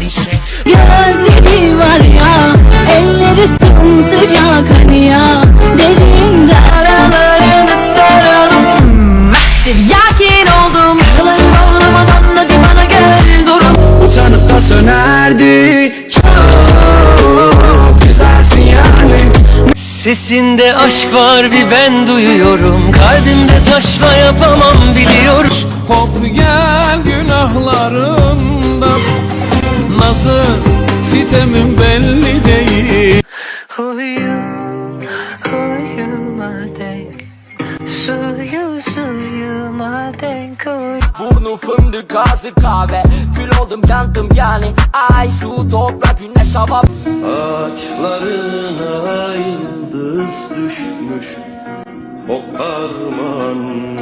dice Gözleri var ya Elleri sımsıcak hani ya. Derin aralarını saralım Tiryakin oldum. Yılların oğlamadan hadi bana gel durum Utanıp da sönerdi. Çok güzelsin yani. Sesinde aşk var bir ben duyuyorum. Kalbimde taşla yapamam biliyorum. Kop gel günahlarından Nasıl sitemin belli değil. Huyu, huyuma denk Suyu suyuma denk Huy- Burnu fındık ağzı kahve. Kül oldum yandım yani. Ay su toprak güneş hava. Ağaçlarına yıldız düşmüş. Ağla